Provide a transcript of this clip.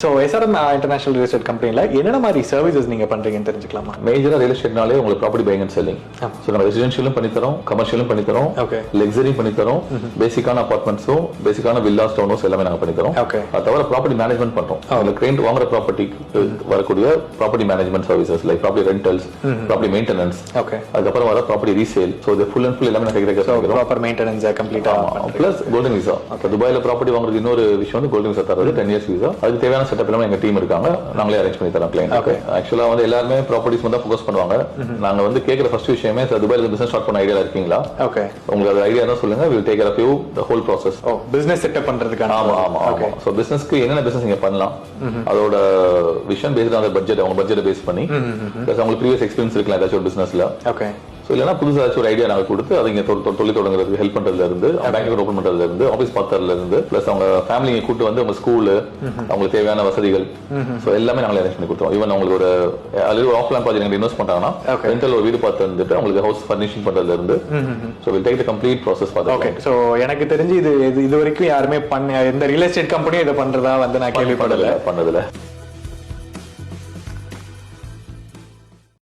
So SRM international real estate கம்பெனியில் என்னென்ன மாதிரி சர்வீசஸ் நீங்கள் பண்ணுறீங்கன்னு தெரிஞ்சுக்கலாமா? மேஜரா ரியல் எஸ்டேட்னாலே உங்களுக்கு property buying and selling so நம்ம ரெசிடென்ஷியலும் பண்ணி தரோம் கமர்ஷியலும் பண்ணி தரோம் Okay. லக்ஸரியும் பண்ணி தரோம் பேசிக்கான அபார்ட்மெண்ட்ஸும் பேசிக்கான வில்லாஸ் டவுன் ஹவுஸ் எல்லாமே நாங்க பண்ணி தரோம் Okay. அது தவிர ப்ராப்பர்ட்டி மேனேஜ்மெண்ட் பண்றோம். அதுல கிளைண்ட் வாங்குற ப்ராப்பர்ட்டி வரக்கூடிய property management services like property rentals property maintenance okay அதுக்கப்புறம் வர ப்ராப்பர்ட்டி ரீசேல் ஸோ இது ஃபுல் அண்ட் ஃபுல் எல்லாமே நான் கைக்கிறேன் ப்ராப்பர் மெயின்டெனன்ஸை கம்ப்ளீட்டாக பிளஸ் கோல்டன் விசா இப்போ துபாயில ப்ராப்பர்ட்டி வாங்குறது இன்னொரு விஷயம் வந்து கோல்டன் விசா தரது டென் இயர்ஸ் விசா அதுக்கு தேவையான செட்டப் எல்லாமே எங்க டீம் இருக்காங்க நாங்களே அரேஞ்ச் பண்ணி தரோம் கிளைண்ட் ஆக்சுவலா வந்து எல்லாருமே ப்ராப்பர்ட்டிஸ் தான் ஃபோக்கஸ் பண்ணுவாங்க. நாங்க வந்து கேட்கிற ஃபர்ஸ்ட் விஷயமே சார் துபாயில பிசினஸ் ஸ்டார்ட் பண்ண ஐடியா இருக்கீங்களா? ஓகே உங்களுக்கு ஐடியா தான் சொல்லுங்க will take of you the whole process of business setup பண்ணுறதுக்கான ஆமா ஆமா ஆமா. சோ பிசினஸ்க்கு என்னென்ன பிசினஸ் நீங்க பண்ணலாம் அதோட விஷன் பேஸ்ட் அந்த பட்ஜெட் அவங்க பட்ஜெட் பேஸ் பண்ணி பிளஸ் அவங்களுக்கு ப்ரீவியஸ் எக்ஸ்பீரியன்ஸ் இருக்கலாம் ஏதாச்சும் ஒரு பிசினஸ்ல ஓகே ஸோ இல்லைனா புதுசாக ஏதாச்சும் ஒரு ஐடியா நாங்கள் கொடுத்து அதை இங்கே தொழில் தொடங்குறதுக்கு ஹெல்ப் பண்றதுல இருந்து பேங்க் ஓப்பன் பண்றதுல இருந்து ஆஃபீஸ் பார்த்ததுல இருந்து ப்ளஸ் அவங்க ஃபேமிலியை கூட்டு வந்து அவங்க ஸ்கூலு அவங்களுக்கு தேவையான வசதிகள். ஸோ எல்லாமே நாங்கள் அரேஞ்ச் பண்ணி கொடுத்தோம் ஈவன் அவங்களுக்கு ஒரு ஆல்ரெடி ஒரு ஆஃப்லைன் ப்ராஜெக்ட் இன்வெஸ்ட் பண்றாங்கன்னா Okay. ரெண்டல் ஒரு வீடு பார்த்து வந்துட்டு அவங்களுக்கு ஹவுஸ் ஃபர்னிஷிங் பண்றதுல இருந்து so will take the complete process okay பார்த்து ஸோ எனக்கு தெரிஞ்சு இது இது வரைக்கும் யாருமே பண்ண எந்த ரியல் எஸ்டேட் கம்பெனியும் இதை பண்றதா வந்து நான் கேள்விப்படல. பண்ணதில்ல.